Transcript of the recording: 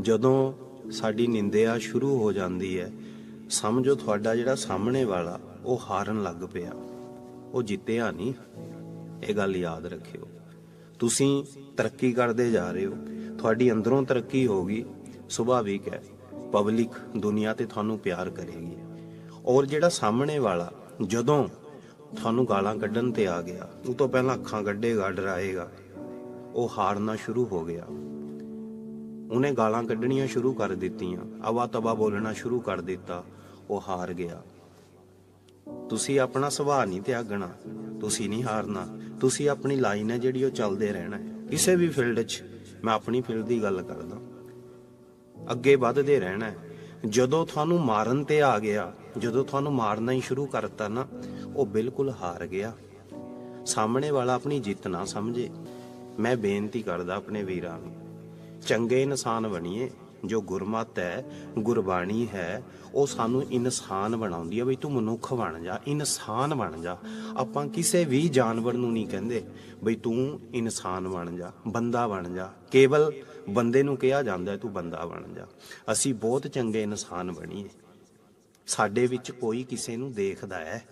ਜਦੋਂ ਸਾਡੀ ਨਿੰਦਿਆ ਸ਼ੁਰੂ ਹੋ ਜਾਂਦੀ ਹੈ, ਸਮਝੋ ਤੁਹਾਡਾ ਜਿਹੜਾ ਸਾਹਮਣੇ ਵਾਲਾ, ਉਹ ਹਾਰਨ ਲੱਗ ਪਿਆ। ਉਹ ਜਿੱਤਿਆ ਨਹੀਂ। ਇਹ ਗੱਲ ਯਾਦ ਰੱਖਿਓ। ਤੁਸੀਂ ਤਰੱਕੀ ਕਰਦੇ ਜਾ ਰਹੇ ਹੋ। ਤੁਹਾਡੀ ਅੰਦਰੋਂ ਤਰੱਕੀ ਹੋਗੀ ਸੁਭਾਵਿਕ ਹੈ ਪਬਲਿਕ ਦੁਨੀਆ ਤੇ ਤੁਹਾਨੂੰ ਪਿਆਰ ਕਰੇਗੀ। ਔਰ ਜਿਹੜਾ ਸਾਹਮਣੇ ਵਾਲਾ, ਜਦੋਂ ਤੁਹਾਨੂੰ ਗਾਲਾਂ ਕੱਢਣ ਤੇ ਆ ਗਿਆ, ਉਹ ਤੋਂ ਪਹਿਲਾਂ ਅੱਖਾਂ ਕੱਢੇਗਾ, ਡਰਾਏਗਾ। ਉਹ ਹਾਰਨਾ ਸ਼ੁਰੂ ਹੋ ਗਿਆ। ਉਹਨੇ ਗਾਲਾਂ ਕੱਢਣੀਆਂ ਸ਼ੁਰੂ ਕਰ ਦਿੱਤੀਆਂ। ਅਵਾ ਤਵਾ ਬੋਲਣਾ ਸ਼ੁਰੂ ਕਰ ਦਿੱਤਾ। ਉਹ ਹਾਰ ਗਿਆ। ਤੁਸੀਂ ਆਪਣਾ ਸੁਭਾਅ ਨਹੀਂ ਤਿਆਗਣਾ। ਤੁਸੀਂ ਨਹੀਂ ਹਾਰਨਾ। ਤੁਸੀਂ ਆਪਣੀ ਲਾਈਨ ਹੈ ਜਿਹੜੀ ਉਹ ਚੱਲਦੇ ਰਹਿਣਾ ਹੈ। ਕਿਸੇ ਵੀ ਫੀਲਡ 'ਚ ਮੈਂ ਆਪਣੀ ਫੀਲਡ ਦੀ ਗੱਲ ਕਰਦਾ। ਅੱਗੇ ਵੱਧਦੇ ਰਹਿਣਾ ਹੈ। ਜਦੋਂ ਤੁਹਾਨੂੰ ਮਾਰਨ ਤੇ ਆ ਗਿਆ, ਜਦੋਂ ਤੁਹਾਨੂੰ ਮਾਰਨਾ ਹੀ ਸ਼ੁਰੂ ਕਰਤਾ ਨਾ, ਉਹ ਬਿਲਕੁਲ ਹਾਰ ਗਿਆ। ਸਾਹਮਣੇ ਵਾਲਾ ਆਪਣੀ ਜਿੱਤ ਨਾ ਸਮਝੇ। ਮੈਂ ਬੇਨਤੀ ਕਰਦਾ ਆਪਣੇ ਵੀਰਾਂ ਨੂੰ ਚੰਗੇ ਇਨਸਾਨ ਬਣੀਏ, ਜੋ ਗੁਰਮਤ ਹੈ, ਗੁਰਬਾਣੀ ਹੈ, ਉਹ ਸਾਨੂੰ ਇਨਸਾਨ ਬਣਾਉਂਦੀ ਹੈ, ਬਈ ਤੂੰ ਮਨੁੱਖ ਬਣ ਜਾ, ਇਨਸਾਨ ਬਣ ਜਾ। ਆਪਾਂ ਕਿਸੇ ਵੀ ਜਾਨਵਰ ਨੂੰ ਨਹੀਂ ਕਹਿੰਦੇ, ਬਈ ਤੂੰ ਇਨਸਾਨ ਬਣ ਜਾ, ਬੰਦਾ ਬਣ ਜਾ। ਕੇਵਲ ਬੰਦੇ ਨੂੰ ਕਿਹਾ ਜਾਂਦਾ ਤੂੰ ਬੰਦਾ ਬਣ ਜਾ। ਅਸੀਂ ਬਹੁਤ ਚੰਗੇ ਇਨਸਾਨ ਬਣੀਏ। ਸਾਡੇ ਵਿੱਚ ਕੋਈ ਕਿਸੇ ਨੂੰ ਦੇਖਦਾ ਹੈ।